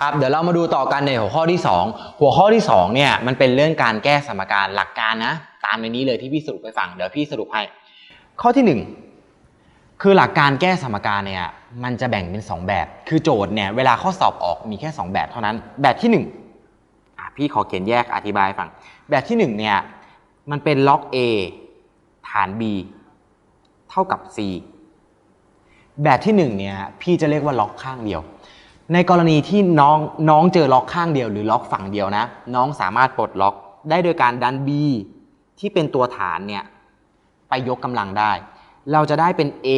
ครับเดี๋ยวเรามาดูต่อกันในหัวข้อที่ 2 หัวข้อที่2เนี่ยมันเป็นเรื่องการแก้สมการหลักการนะ ตามในนี้เลยที่พี่สรุปไปฟังเดี๋ยวพี่สรุปให้ ข้อที่ 1 คือหลักการแก้สมการเนี่ยมันจะแบ่งเป็น 2 แบบ คือโจทย์เนี่ยเวลาข้อสอบออกมีแค่ 2 แบบเท่านั้น แบบที่1อะพี่ขอเขียนแยกอธิบายให้ฟัง แบบที่1เนี่ยมันเป็นล็อก A ฐาน B เท่ากับ C แบบที่1เนี่ยพี่จะเรียกว่าล็อกข้างเดียว ในกรณีที่น้องน้องเจอล็อกข้างเดียวหรือล็อกฝั่งเดียวนะ น้องสามารถปลดล็อกได้โดยการดัน B ที่เป็นตัวฐานเนี่ยไปยกกำลังได้ เราจะได้เป็น A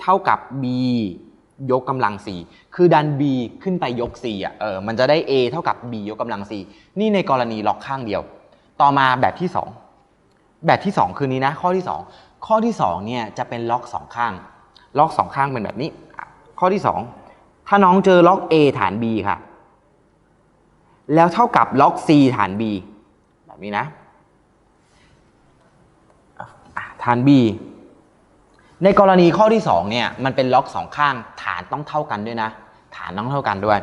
เท่ากับ B ยกกำลัง 4 คือดัน B ขึ้นไปยก 4อะเออมันจะได้ A เท่ากับ B ยกกำลัง 4 นี่ในกรณีล็อกข้างเดียว ต่อมาแบบที่ 2 แบบที่ 2 คือนี้นะ ข้อที่ 2 ข้อที่2เนี่ยจะเป็นล็อก 2 ข้าง ล็อก 2 ข้างเป็นแบบนี้ ข้อที่ 2 ถ้าน้องเจอล็อก A ฐาน B ค่ะ แล้วเท่ากับล็อก C ฐาน B แบบนี้นะฐาน B ในกรณีข้อที่2เนี่ยมันเป็นล็อก2ข้างฐานต้องเท่ากันด้วยนะ ฐานต้องเท่ากันด้วย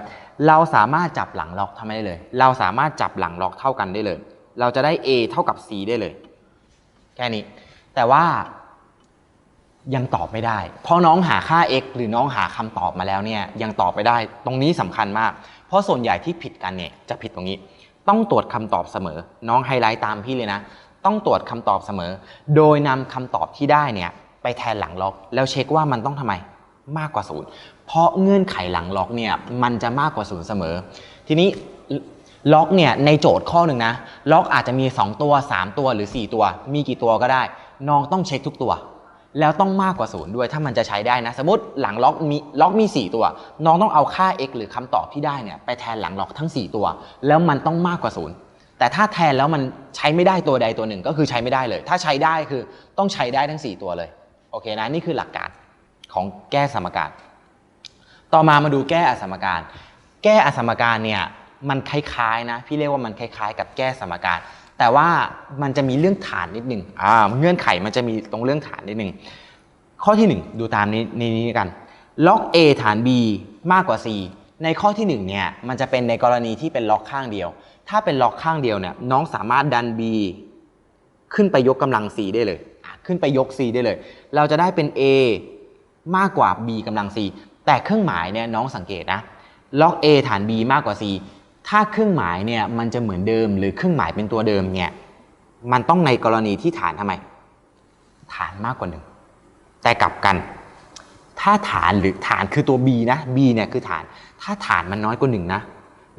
เราสามารถจับหลังล็อกทำได้เลย เราสามารถจับหลังล็อกเท่ากันได้เลย เราจะได้ A เท่ากับ C ได้เลย แค่นี้ แต่ว่า ยังตอบไม่ได้ เพราะน้องหาค่า x หรือน้องหาคำตอบมาแล้วเนี่ยยังตอบไม่ได้ ตรงนี้สำคัญมาก เพราะส่วนใหญ่ที่ผิดกันเนี่ยจะผิดตรงนี้ ต้องตรวจคำตอบเสมอ น้องไฮไลท์ตามพี่เลยนะ ต้องตรวจคำตอบเสมอ โดยนำคำตอบที่ได้เนี่ยไปแทนหลังล็อก แล้วเช็คว่ามันต้องทำไมมากกว่าศูนย์เพราะเงื่อนไขหลังล็อกเนี่ยมันจะมากกว่าศูนย์เสมอ ทีนี้ล็อกเนี่ยในโจทย์ข้อหนึ่งนะล็อกอาจจะมี 2 ตัว 3 ตัวหรือ 4 ตัว มีกี่ตัวก็ได้ น้องต้องเช็คทุกตัว แล้วต้องมากกว่าศูนย์ด้วยถ้ามันจะใช้ได้นะ สมมติหลังล็อกมีล็อกมี 4 ตัว น้องต้องเอาค่า x หรือคำตอบที่ได้เนี่ยไปแทนหลังล็อกทั้ง 4 ตัว แล้วมันต้องมากกว่าศูนย์แต่ถ้าแทนแล้วมันใช้ไม่ได้ตัวใดตัวหนึ่งก็คือใช้ไม่ได้เลย ถ้าใช้ได้คือต้องใช้ได้ทั้ง 4 ตัวเลยโอเคนะนี่คือหลักการของแก้สมการ ต่อมามาดูแก้อสมการ แก้อสมการเนี่ยมันคล้ายๆนะพี่เรียกว่ามันคล้ายๆ กับแก้สมการ แต่ว่ามันจะมีเรื่องฐานนิดหนึ่งอ่าเงื่อนไขมันจะมีตรงเรื่องฐานนิดหนึ่งข้อที่ 1 ดูตามนี้นี้นี้กันล็อก A ฐาน B มากกว่า C ในข้อที่1เนี่ยมันจะเป็นในกรณีที่เป็นล็อกข้างเดียว ถ้าเป็นล็อกข้างเดียวเนี่ยน้องสามารถดัน B ขึ้นไปยกกำลัง C ได้เลย ขึ้นไปยก C ได้เลย เราจะได้เป็น A มากกว่า B กำลัง C แต่เครื่องหมายเนี่ยน้องสังเกตนะล็อก A ฐาน B มากกว่า C ถ้าเครื่องหมายเนี่ยมันจะเหมือนเดิมหรือเครื่องหมายเป็นตัวเดิมเนี่ยมันต้องในกรณีที่ฐานทำไม ฐานมากกว่าหนึ่งแต่กลับกัน ถ้าฐานหรือฐานคือตัว B นะ B เนี่ยคือฐาน ถ้าฐานมันน้อยกว่าหนึ่งนะ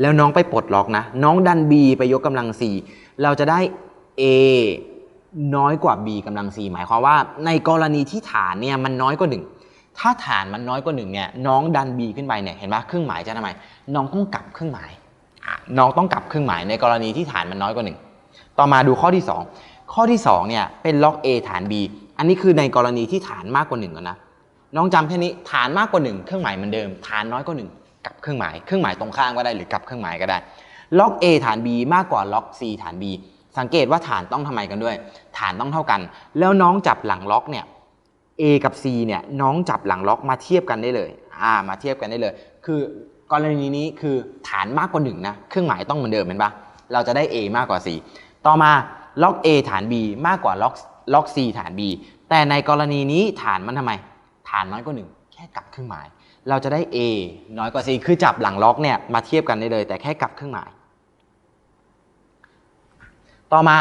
แล้วน้องไปปลดล็อกนะ น้องดัน B ไปยกกำลัง4เราจะได้ A น้อยกว่า B กำลัง4หมายความว่า ในกรณีที่ฐานเนี่ยมันน้อยกว่าหนึ่งถ้าฐานมันน้อยกว่าหนึ่งเนี่ยน้องดัน B ขึ้นไปเนี่ยเห็นปะเครื่องหมายจะทำไม น้องต้องกลับเครื่องหมาย น้องต้องกลับเครื่องหมายในกรณีที่ฐานมันน้อยกว่า 1 ต่อมาดูข้อที่ 2 ข้อที่2เนี่ยเป็นล็อก A ฐาน B อันนี้คือในกรณีที่ฐานมากกว่า1แล้วนะ น้องจำแค่นี้ฐานมากกว่า 1 เครื่องหมายเหมือนเดิม ฐานน้อยกว่า1กลับเครื่องหมาย เครื่องหมายตรงข้ามก็ได้หรือกลับเครื่องหมายก็ได้ ล็อก A ฐาน B มากกว่าล็อก C ฐาน B สังเกตว่าฐานต้องทำไมกันด้วย ฐานต้องเท่ากัน แล้วน้องจับหลังล็อกเนี่ย A กับ C เนี่ยน้องจับหลังล็อกมาเทียบกันได้เลย อ่า มาเทียบกันได้เลย คือ กรณีนี้คือฐานมากกว่า1นะเครื่องหมายต้องเหมือนเดิมเห็นปะเราจะได้ A มากกว่า C ต่อมาล็อก A ฐาน B มากกว่าล็อกล็อก C ฐาน B แต่ในกรณีนี้ฐานมันทำไม ฐานน้อยกว่า1แค่กลับเครื่องหมาย เราจะได้ A น้อยกว่า C คือจับหลังล็อกเนี่ยมาเทียบกันได้เลย แต่แค่กลับเครื่องหมาย ต่อมา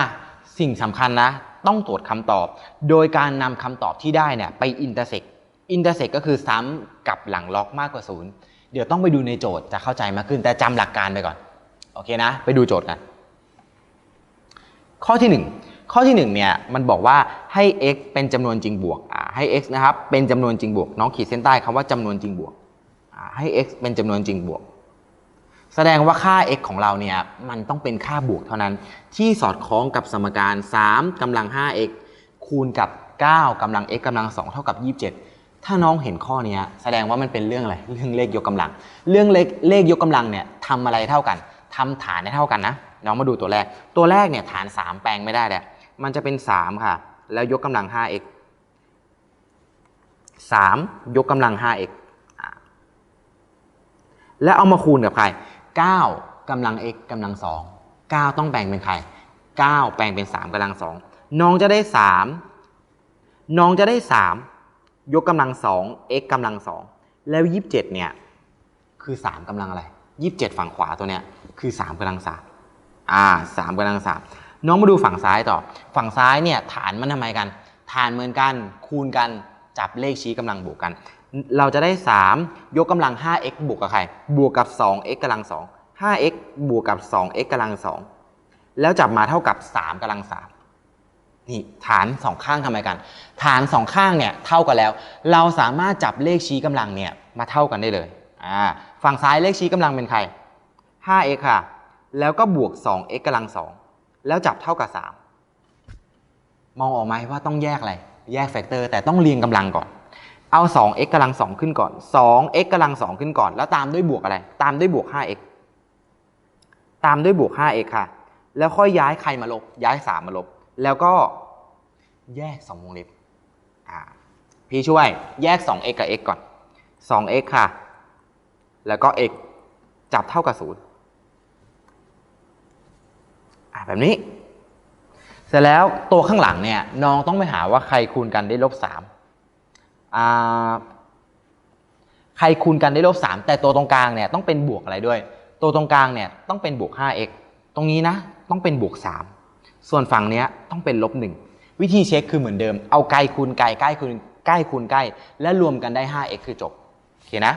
สิ่งสำคัญนะ ต้องตรวจคำตอบ โดยการนำคำตอบที่ได้เนี่ยไปอินเตอร์เซ็กอินเตอร์เซ็กก็คือซ้ำกับหลังล็อกมากกว่าศูนย์ เดี๋ยวต้องไปดูในโจทย์จะเข้าใจมากขึ้น แต่จำหลักการไปก่อน โอเคนะ ไปดูโจทย์กัน ข้อที่ 1 ข้อที่1เนี่ยมันบอกว่าให้ x เป็นจำนวนจริงบวกอ่าให้ x นะครับเป็นจำนวนจริงบวก น้องขีดเส้นใต้คำว่าจำนวนจริงบวกอ่าให้ x เป็นจำนวนจริงบวก แสดงว่าค่า x ของเราเนี่ยมันต้องเป็นค่าบวกเท่านั้น ที่สอดคล้องกับสมการ 3กำลัง 5x คูณกับ 9กำลัง x กำลัง 2 เท่ากับ 27 ถ้าน้องเห็นข้อนี้แสดงว่ามันเป็นเรื่องอะไรเรื่องเลขยกกำลัง เรื่องเลขเลขยกกำลังเนี่ยทำอะไรเท่ากันทำฐานให้เท่ากันนะน้องมาดูตัวแรก ตัวแรกเนี่ยฐาน 3 แปลงไม่ได้แหละมันจะเป็น 3 ค่ะ แล้วยกกำลัง 5x 3 ยกกำลัง 5x อะแล้วเอามาคูณกับใคร 9กำลัง x กำลัง 2 9 ต้องแปลงเป็นใคร 9 แปลงเป็น 3กำลัง 2 น้องจะได้ 3 น้องจะได้ 3 ยกกำลัง2 x กำลัง2แล้ว 27 เนี่ย คือ 3กำลังอะไร 27 ฝั่งขวาตัวเนี้ยคือ 3กำลัง3อ่า3กำลัง3น้องมาดูฝั่งซ้ายต่อ ฝั่งซ้ายเนี่ยฐานมันทำไมกัน ฐานเหมือนกันคูณกันจับเลขชี้กำลังบวกกัน เราจะได้ 3 ยกกำลัง 5x บวกกับใคร บวกกับ 2x กำลัง2 5x บวกกับ 2x กำลัง2แล้วจับมาเท่ากับ 3กำลัง3 นี่ฐานสองข้างทำไมกัน ฐานสองข้างเนี่ยเท่ากันแล้ว เราสามารถจับเลขชี้กำลังเนี่ยมาเท่ากันได้เลยอ่าฝั่งซ้ายเลขชี้กำลังเป็นใคร 5x ค่ะ แล้วก็บวก 2x กำลัง 2 แล้วจับเท่ากับ 3 มองออกไหมว่าต้องแยกอะไร แยกแฟกเตอร์แต่ต้องเรียงกำลังก่อน เอา 2x กำลัง 2 ขึ้นก่อน 2x กำลัง 2 ขึ้นก่อน แล้วตามด้วยบวกอะไร ตามด้วยบวก 5x ตามด้วยบวก 5x ค่ะ แล้วค่อยย้ายใครมาลบ ย้าย 3 มาลบ แล้วก็แยก2วงเล็บพี่ช่วยแยก 2x กับ x ก่อน 2x ค่ะ แล้วก็ x จับเท่ากับ 0 แบบนี้ เสร็จแล้วตัวข้างหลังเนี่ยน้องต้องไปหาว่าใครคูณกันได้ลบ3ใครคูณกันได้ลบ3แต่ตัวตรงกลางเนี่ยต้องเป็นบวกอะไรด้วย ตัวตรงกลางเนี่ยต้องเป็นบวก 5x ตรงนี้นะต้องเป็นบวก 3 ส่วนฝั่งเนี้ยต้องเป็นลบ1วิธีเช็คคือเหมือนเดิม เอาไกลคูณไกลใกล้คูณใกล้คูณใกล้ และรวมกันได้ 5x คือจบ โอเคนะ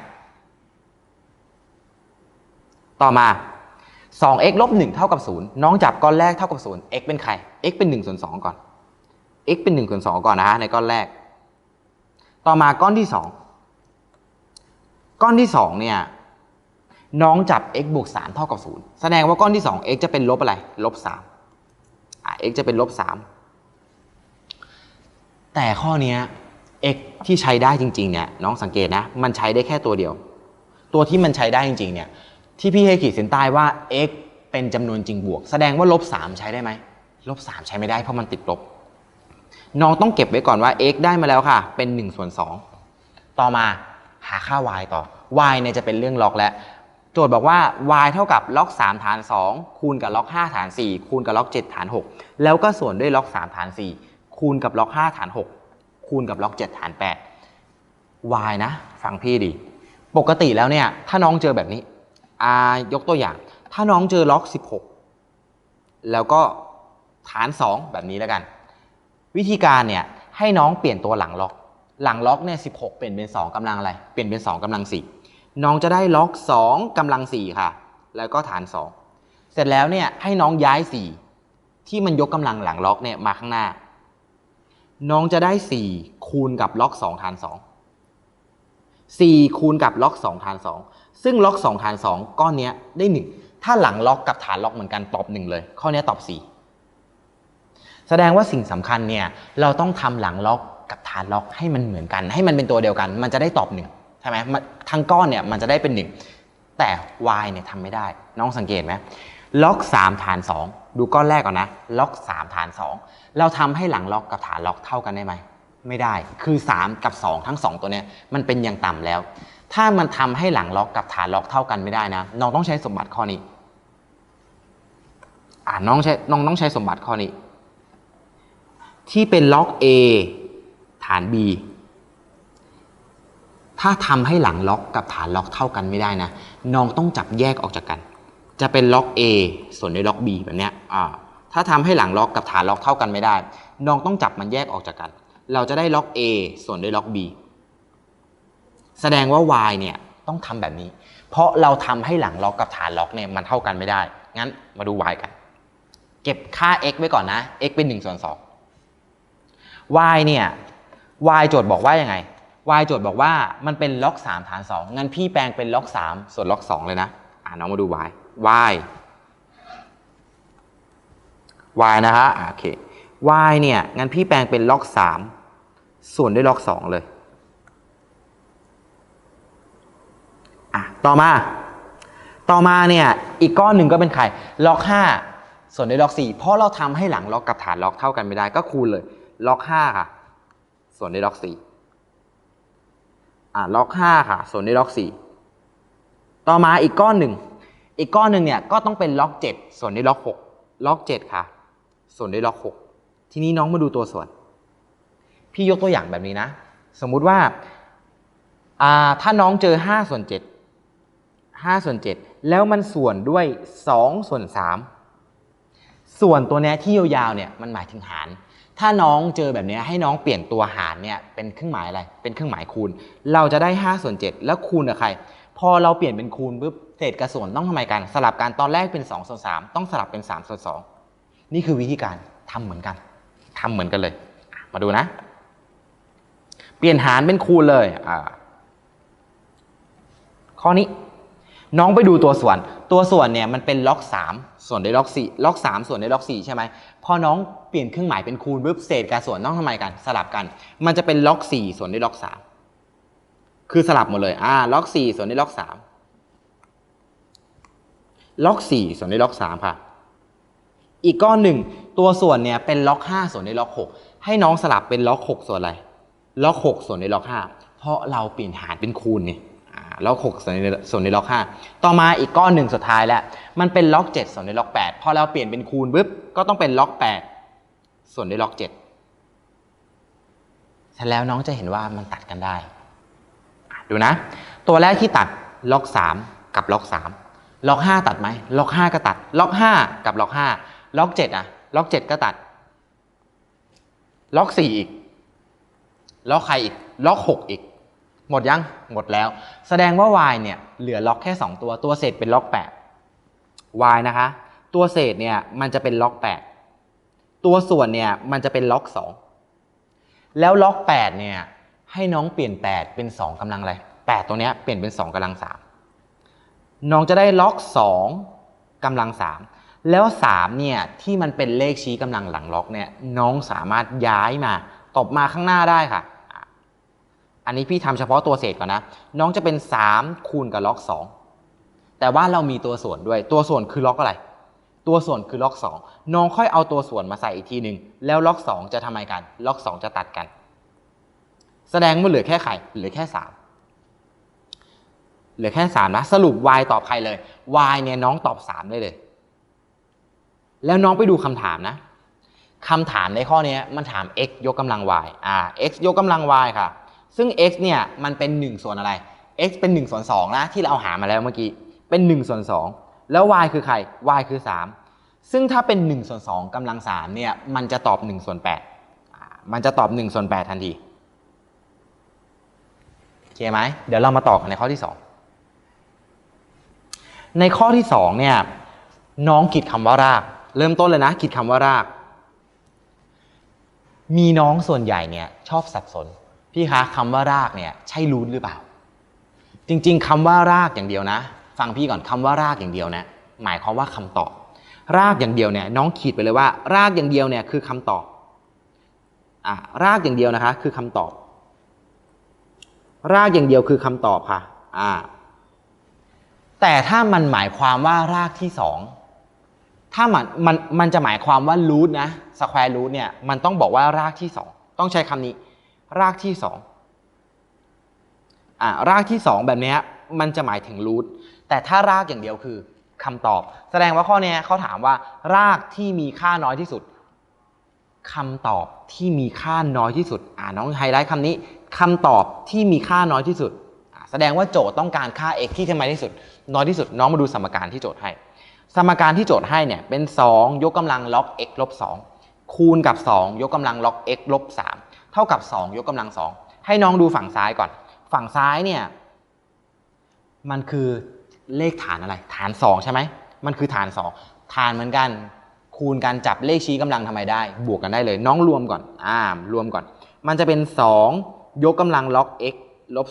ต่อมา 2x ลบ1เท่ากับ 0 น้องจับก้อนแรกเท่ากับ 0 x เป็นใคร x เป็น1ส่วน2ก่อน x เป็น1ส่วน2ก่อนนะฮะในก้อนแรก ต่อมาก้อนที่ 2 ก้อนที่2เนี่ยน้องจับ x บวก3เท่ากับ 0 แสดงว่าก้อนที่ 2 x จะเป็นลบอะไร ลบ3 x จะเป็นลบ3แต่ข้อนี้ x ที่ใช้ได้จริงๆเนี่ยน้องสังเกตนะ มันใช้ได้แค่ตัวเดียว ตัวที่มันใช้ได้จริงๆเนี่ยที่พี่ให้ขีดเส้นใต้ว่า x เป็นจำนวนจริงบวก แสดงว่าลบ3ใช้ได้ไหมลบ3ใช้ไม่ได้เพราะมันติดลบ น้องต้องเก็บไว้ก่อนว่า x ได้มาแล้วค่ะ เป็น1ส่วน2ต่อมาหาค่า y ต่อ y เนี่ยจะเป็นเรื่องล็อกแล้ว จทย์บอกว่า y เท่ากับล็อก 3 ฐาน 2 คูณกับล็อก 5 ฐาน 4 คูณกับล็อก 7 ฐาน 6 แล้วก็ส่วนด้วยล็อก 3 ฐาน 4 คูณกับล็อก 5 ฐาน 6 คูณกับล็อก 7 ฐาน 8 y นะ ฟังพี่ดี ปกติแล้วเนี่ย ถ้าน้องเจอแบบนี้อายกตัวอย่าง ถ้าน้องเจอล็อก 16 แล้วก็ฐาน 2 แบบนี้แล้วกัน วิธีการเนี่ยให้น้องเปลี่ยนตัวหลังล็อก หลังล็อกเนี่ย16 เปลี่ยนเป็น 2กำลังอะไร เปลี่ยนเป็น 2กำลัง 4 น้องจะได้ล็อก 2กำลัง 4 ค่ะ แล้วก็ฐาน 2 เสร็จแล้วเนี่ยให้น้องย้าย 4 ที่มันยกกำลังหลังล็อกเนี่ยมาข้างหน้า น้องจะได้ 4 คูณกับล็อก 2 ฐาน 2 4 คูณกับล็อก 2 ฐาน 2 ซึ่งล็อก 2 ฐาน 2 ก้อนเนี้ยได้ 1 ถ้าหลังล็อกกับฐานล็อกเหมือนกันตอบ 1 เลย ข้อนี้ตอบ 4 แสดงว่าสิ่งสำคัญเนี่ยเราต้องทำหลังล็อกกับฐานล็อกให้มันเหมือนกัน ให้มันเป็นตัวเดียวกัน มันจะได้ตอบหนึ่ง ช่ไหมมันทั้งก้อนเนี่ยมันจะได้เป็นหนึ่งแต่ y เนี่ยทำไม่ได้ น้องสังเกตไหมล็อก 3 ฐาน 2 ดูก้อนแรกก่อนนะ ล็อก 3 ฐาน 2 เราทำให้หลังล็อกกับฐานล็อกเท่ากันได้ไหม ไม่ได้ คือ 3 กับ 2 ทั้ง 2 ตัวเนี้ยมันเป็นอย่างต่ำแล้ว ถ้ามันทำให้หลังล็อกกับฐานล็อกเท่ากันไม่ได้นะ น้องต้องใช้สมบัติข้อนี้อ่าน้องใช้ น้องต้องใช้สมบัติข้อนี้ ที่เป็นล็อก A ฐาน B ถ้าทำให้หลังล็อกกับฐานล็อกเท่ากันไม่ได้นะน้องต้องจับแยกออกจากกัน จะเป็นล็อก A ส่วนด้วยล็อก B แบบเนี้ยอ่าถ้าทำให้หลังล็อกกับฐานล็อกเท่ากันไม่ได้ น้องต้องจับมันแยกออกจากกัน เราจะได้ล็อก A ส่วนด้วยล็อก B แสดงว่า y เนี่ยต้องทำแบบนี้ เพราะเราทำให้หลังล็อกกับฐานล็อกเนี่ยมันเท่ากันไม่ได้ งั้นมาดู y กัน เก็บค่า x ไว้ก่อนนะ x เป็น1ส่วน2 y เนี่ย y โจทย์บอกว่ายังไง y โจทย์บอกว่ามันเป็นล็อก 3 ฐาน 2 งั้นพี่แปลงเป็นล็อก 3 ส่วนล็อก 2 เลยนะ อ่าน้องมาดู y y y นะฮะโอเค y เนี่ย งั้นพี่แปลงเป็นล็อก 3 ส่วนด้วยล็อก 2 เลยอะต่อมา ต่อมาเนี่ย อีกก้อนหนึ่งก็เป็นใครล็อก 5 ส่วนด้วยล็อก 4 เพราะเราทำให้หลังล็อกกับฐานล็อกเท่ากันไม่ได้ก็คูณเลยล็อก 5 ค่ะ ส่วนด้วยล็อก 4 อะล็อก5ค่ะ ส่วนด้วยล็อก4ต่อมาอีกก้อนหนึ่ง อีกก้อนหนึ่งเนี่ยก็ต้องเป็นล็อก7ส่วนด้วยล็อก6ล็อก7ค่ะ ส่วนด้วยล็อก6ทีนี้น้องมาดูตัวส่วน พี่ยกตัวอย่างแบบนี้นะ สมมุติว่าอ่าถ้าน้องเจอ5ส่วน7 5ส่วน7แล้วมันส่วนด้วย2ส่วน3ส่วนตัวนี้ที่ยาวๆเนี่ยมันหมายถึงหาร ถ้าน้องเจอแบบนี้ให้น้องเปลี่ยนตัวหารเนี่ยเป็นเครื่องหมายอะไร เป็นเครื่องหมายคูณ เราจะได้5ส่วน7แล้วคูณกับใคร พอเราเปลี่ยนเป็นคูณปุ๊บเศษกับส่วนต้องทำไมกัน สลับกันตอนแรกเป็น2ส่วน3ต้องสลับเป็น3ส่วน2นี่คือวิธีการทำเหมือนกันทำเหมือนกันเลย มาดูนะ เปลี่ยนหารเป็นคูณเลยอ่าข้อนี้ น้องไปดูตัวส่วน ตัวส่วนเนี่ยมันเป็นล็อก 3 ส่วนด้วยล็อก4ล็อก 3 ส่วนด้วยล็อก 4 ใช่ไหมพอน้องเปลี่ยนเครื่องหมายเป็นคูณปุ๊บเศษกับส่วนต้องทำไมกัน สลับกัน มันจะเป็นล็อก 4 ส่วนด้วยล็อก 3 คือสลับหมดเลยอ่าล็อก 4 ส่วนด้วยล็อก 3 ล็อก 4 ส่วนด้วยล็อก 3 ค่ะ อีกก้อนหนึ่งตัวส่วนเนี่ยเป็นล็อก 5 ส่วนด้วยล็อก 6 ให้น้องสลับเป็นล็อก 6 ส่วนอะไร ล็อก 6 ส่วนด้วยล็อก 5 เพราะเราเปลี่ยนหารเป็นคูณไงอ่า ล็อก6ส่วนในส่วนในล็อก 5 ต่อมาอีกก้อนหนึ่งสุดท้ายแล้ว มันเป็นล็อก 7 ส่วนในล็อก 8 พอเราเปลี่ยนเป็นคูณปุ๊บก็ต้องเป็นล็อก 8 ส่วนในล็อก7เสร็จแล้วน้องจะเห็นว่ามันตัดกันได้ ดูนะ ตัวแรกที่ตัดล็อก 3 กับล็อก 3 ล็อก 5 ตัดไหมล็อก 5 ก็ตัด ล็อก 5 กับล็อก 5 ล็อก 7 อะ ล็อก 7 ก็ตัด ล็อก 4 อีก ล็อกใครอีก ล็อก 6 อีก หมดยัง หมดแล้ว แสดงว่า y เนี่ยเหลือล็อกแค่ 2 ตัว ตัวเศษเป็นล็อก 8 y นะคะ ตัวเศษเนี่ยมันจะเป็นล็อก 8 ตัวส่วนเนี่ยมันจะเป็นล็อก 2 แล้วล็อก 8 เนี่ยให้น้องเปลี่ยน 8 เป็น 2กำลังอะไร 8 ตัวเนี้ยเปลี่ยนเป็น 2กำลัง 3 น้องจะได้ล็อก 2กำลัง 3 แล้ว 3 เนี่ยที่มันเป็นเลขชี้กำลังหลังล็อกเนี่ยน้องสามารถย้ายมาตบมาข้างหน้าได้ค่ะ อันนี้พี่ทำเฉพาะตัวเศษก่อนนะ น้องจะเป็น 3 คูณกับล็อก 2 แต่ว่าเรามีตัวส่วนด้วย ตัวส่วนคือล็อกอะไร ตัวส่วนคือล็อก 2 น้องค่อยเอาตัวส่วนมาใส่อีกทีหนึ่งแล้วล็อก 2 จะทำไมกัน ล็อก 2 จะตัดกัน แสดงว่าเหลือแค่ไข่เหลือแค่ 3 เหลือแค่ 3 นะ สรุป y ตอบใครเลย y เนี่ยน้องตอบ 3 ได้เลย แล้วน้องไปดูคำถามนะคำถามในข้อนี้มันถาม x ยกกำลัง y อ่า x ยกกำลัง y ค่ะ ซึ่ง x เนี่ยมันเป็น 1 ส่วนอะไร x เป็น1ส่วน2นะที่เราหามาแล้วเมื่อกี้ เป็น1ส่วน2แล้ว y คือใคร y คือ 3 ซึ่งถ้าเป็น1ส่วน2กำลัง3เนี่ยมันจะตอบ1ส่วน8มันจะตอบ1ส่วน8ทันทีโอเคไหมเดี๋ยวเรามาต่อกันในข้อที่ 2 ในข้อที่2เนี่ยน้องขีดคำว่าราก เริ่มต้นเลยนะขีดคำว่าราก มีน้องส่วนใหญ่เนี่ยชอบสับสน พี่คะคำว่ารากเนี่ยใช่รูทหรือเปล่า จริง ๆคำว่ารากอย่างเดียวนะ ฟังพี่ก่อนคำว่ารากอย่างเดียวนะหมายความว่าคำตอบ รากอย่างเดียวเนี่ยน้องขีดไปเลยว่า รากอย่างเดียวเนี่ยคือคำตอบอะรากอย่างเดียวนะคะ คือคำตอบ รากอย่างเดียวคือคำตอบค่ะอ่าแต่ถ้ามันหมายความว่ารากที่สองถ้ามันมันมันจะหมายความว่ารูทนะสแควร์รูทเนี่ยมันต้องบอกว่ารากที่สองต้องใช้คำนี้ รากที่สองอ่ารากที่สองแบบเนี้ยมันจะหมายถึงรูทแต่ถ้ารากอย่างเดียวคือคำตอบ แสดงว่าข้อเนี้ยเขาถามว่า รากที่มีค่าน้อยที่สุดคำตอบที่มีค่าน้อยที่สุด อ่าน้องไฮไลท์คำนี้คำตอบที่มีค่าน้อยที่สุด แสดงว่าโจทย์ต้องการค่า x ที่ทำไมที่สุด น้อยที่สุด น้องมาดูสมการที่โจทย์ให้ สมการที่โจทย์ให้เนี่ยเป็น 2 ยกกำลังล็อก x ลบ2คูณกับ 2 ยกกำลังล็อก x ลบ3 เท่ากับ 2 ยกกำลัง2ให้น้องดูฝั่งซ้ายก่อน ฝั่งซ้ายเนี่ยมันคือเลขฐานอะไร ฐาน 2 ใช่ไหมมันคือฐาน 2 ฐานเหมือนกัน คูณกันจับเลขชี้กำลังทำไมได้ บวกกันได้เลย น้องรวมก่อนอ่ารวมก่อน มันจะเป็น 2 ยกกำลังล็อก x ลบ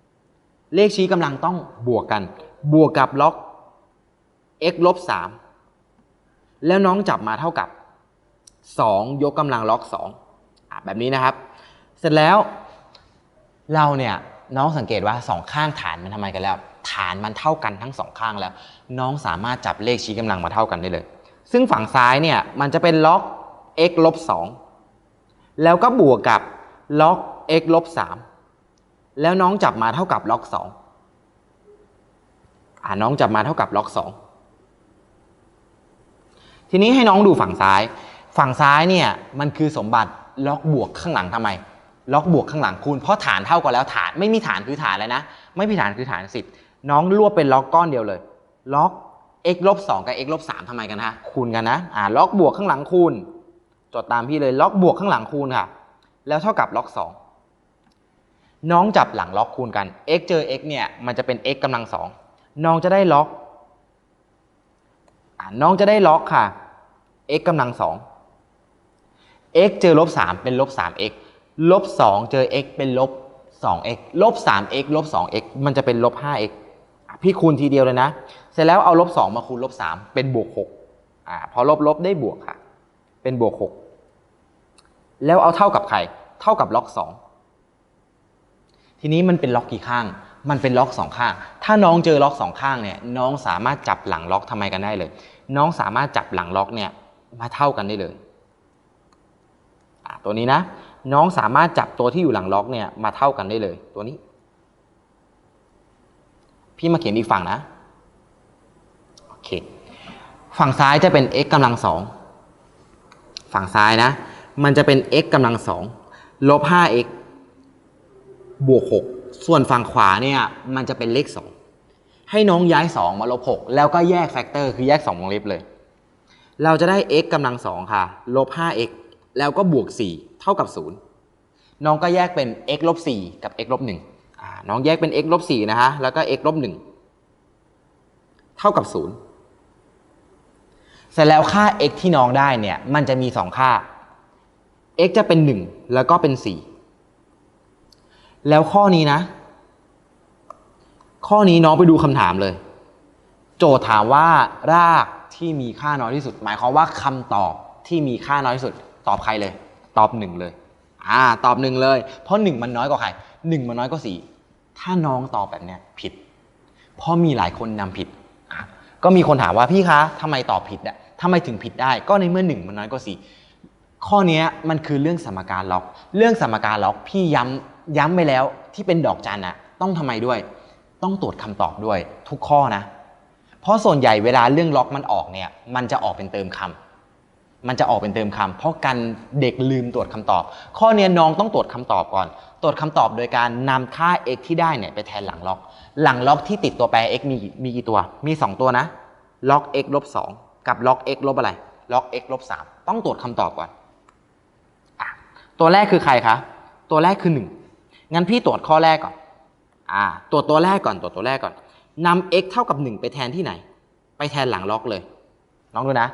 2เลขชี้กำลังต้องบวกกัน บวกกับล็อก x ลบ3แล้วน้องจับมาเท่ากับ 2 ยกกำลังล็อก 2 แบบนี้นะครับ เสร็จแล้วเราเนี่ยน้องสังเกตว่าสองข้างฐานมันทำไมกันแล้ว ฐานมันเท่ากันทั้งสองข้างแล้ว น้องสามารถจับเลขชี้กำลังมาเท่ากันได้เลย ซึ่งฝั่งซ้ายเนี่ยมันจะเป็นล็อก x ลบ2แล้วก็บวกกับล็อก x ลบ3แล้วน้องจับมาเท่ากับล็อก2อ่าน้องจับมาเท่ากับล็อกสองทีนี้ให้น้องดูฝั่งซ้าย ฝั่งซ้ายเนี่ยมันคือสมบัติ ล็อกบวกข้างหลังทำไม ล็อกบวกข้างหลังคูณเพราะฐานเท่ากันแล้วฐานไม่มีฐานคือฐานเลยนะ ไม่มีฐานคือฐานสิบน้องรวบเป็นล็อกก้อนเดียวเลย ล็อก x ลบสองกับ x ลบสามทำไมกันฮะคูณกันนะอ่าล็อกบวกข้างหลังคูณจดตามพี่เลยล็อกบวกข้างหลังคูณค่ะ แล้วเท่ากับล็อกสองน้องจับหลังล็อกคูณกัน x เจอ x เนี่ยมันจะเป็น x กำลังสองน้องจะได้ล็อกอ่าน้องจะได้ล็อกค่ะ x กำลังสอง x เจอลบสามเป็นลบสาม x ลบสองเจอ x เป็นลบสอง x ลบสาม x ลบสอง x มันจะเป็นลบห้า x พี่คูณทีเดียวเลยนะ เสร็จแล้วเอาลบสองมาคูณลบสามเป็นบวกหกอ่าพอลบลบได้บวกค่ะ เป็นบวกหกแล้วเอาเท่ากับใคร เท่ากับล็อกสองทีนี้มันเป็นล็อกกี่ข้าง มันเป็นล็อกสองข้าง ถ้าน้องเจอล็อกสองข้างเนี่ย น้องสามารถจับหลังล็อกทำไมกันได้เลย น้องสามารถจับหลังล็อกเนี่ยมาเท่ากันได้เลย ตัวนี้นะน้องสามารถจับตัวที่อยู่หลังล็อกเนี่ยมาเท่ากันได้เลย ตัวนี้ พี่มาเขียนอีกฝั่งนะโอเคฝั่งซ้ายจะเป็น x กำลังสองฝั่งซ้ายนะ มันจะเป็น x กำลังสองลบ 5x บวก 6 ส่วนฝั่งขวาเนี่ยมันจะเป็นเลข 2 ให้น้องย้าย 2 มาลบ 6 แล้วก็แยกแฟกเตอร์คือแยก 2 วงเล็บเลย เราจะได้ x กำลังสองค่ะ ลบ 5x แล้วก็บวก 4 เท่ากับ 0 น้องก็แยกเป็น x ลบ4กับ x ลบ1อ่าน้องแยกเป็น x ลบ4นะฮะ แล้วก็ x ลบ1เท่ากับ 0 เสร็จแล้วค่า x ที่น้องได้เนี่ย มันจะมี 2 ค่า x จะเป็น 1 แล้วก็เป็น 4 แล้วข้อนี้นะ ข้อนี้น้องไปดูคำถามเลย โจทย์ถามว่ารากที่มีค่าน้อยที่สุด หมายความว่าคำตอบที่มีค่าน้อยที่สุด ตอบใครเลย ตอบหนึ่งเลย อ่า ตอบหนึ่งเลย เพราะหนึ่งมันน้อยกว่าใครหนึ่งมันน้อยกว่าสี่ถ้าน้องตอบแบบเนี้ยผิด เพราะมีหลายคนนำผิด ก็มีคนถามว่าพี่คะทำไมตอบผิดอะทำไมถึงผิดได้ ก็ในเมื่อหนึ่งมันน้อยกว่าสี่ข้อนี้มันคือเรื่องสมการล็อก เรื่องสมการล็อกพี่ย้ำย้ำไปแล้วที่เป็นดอกจันอะต้องทำไมด้วย ต้องตรวจคำตอบด้วย ทุกข้อนะ เพราะส่วนใหญ่เวลาเรื่องล็อกมันออกเนี่ย มันจะออกเป็นเติมคำ มันจะออกเป็นเติมคำเพราะกันเด็กลืมตรวจคำตอบ ข้อเนี้ยน้องต้องตรวจคำตอบก่อน ตรวจคำตอบโดยการนำค่า x ที่ได้เนี่ยไปแทนหลังล็อก หลังล็อกที่ติดตัวแปร x มีมีกี่ตัว มี 2 ตัวนะ ล็อก x ลบ2กับล็อก x ลบอะไร ล็อก x ลบ3ต้องตรวจคำตอบก่อนอตัวแรกคือใครคะ ตัวแรกคือ 1 งั้นพี่ตรวจข้อแรกก่อนอ่าตรวจตัวแรกก่อนตรวจตัวแรกก่อนนำ x เท่ากับ 1 ไปแทนที่ไหน ไปแทนหลังล็อกเลยน้องดูนะ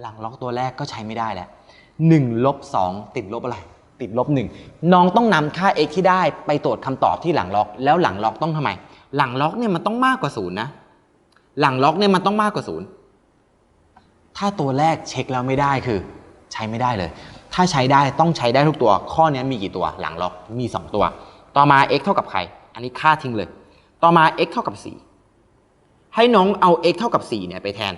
หลังล็อกตัวแรกก็ใช้ไม่ได้แล้ว1ลบ2ติดลบอะไร ติดลบ1น้องต้องนำค่า x ที่ได้ไปตรวจคำตอบที่หลังล็อก แล้วหลังล็อกต้องทำไม หลังล็อกเนี่ยมันต้องมากกว่าศูนย์นะ หลังล็อกเนี่ยมันต้องมากกว่าศูนย์ถ้าตัวแรกเช็คแล้วไม่ได้คือ ใช้ไม่ได้เลย ถ้าใช้ได้ต้องใช้ได้ทุกตัว ข้อนี้มีกี่ตัวหลังล็อกมี 2 ตัว ต่อมา x เท่ากับใคร อันนี้ค่าทิ้งเลย ต่อมา x เท่ากับ4ให้น้องเอา x เท่ากับ4เนี่ยไปแทน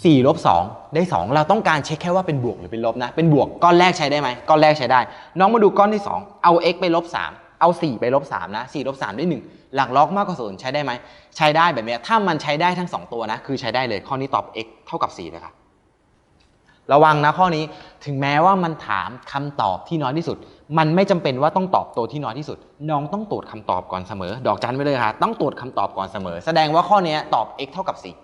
4ลบ2ได้ 2 เราต้องการเช็คแค่ว่าเป็นบวกหรือเป็นลบนะ เป็นบวกก้อนแรกใช้ได้ไหมก้อนแรกใช้ได้ น้องมาดูก้อนที่ 2 เอา x ไปลบ3เอา 4 ไปลบ3นะ4ลบ3ได้ 1 หลังล็อกมากกว่าศูนย์ใช้ได้ไหมใช้ได้แบบเนี้ยถ้ามันใช้ได้ทั้ง 2 ตัวนะ คือใช้ได้เลยข้อนี้ตอบ x เท่ากับ4เลยครับระวังนะข้อนี้ถึงแม้ว่ามันถามคำตอบที่น้อยที่สุด มันไม่จำเป็นว่าต้องตอบตัวที่น้อยที่สุด น้องต้องตรวจคำตอบก่อนเสมอ ดอกจันไว้เลยค่ะต้องตรวจคำตอบก่อนเสมอ แสดงว่าข้อนี้ตอบ x เท่ากับ4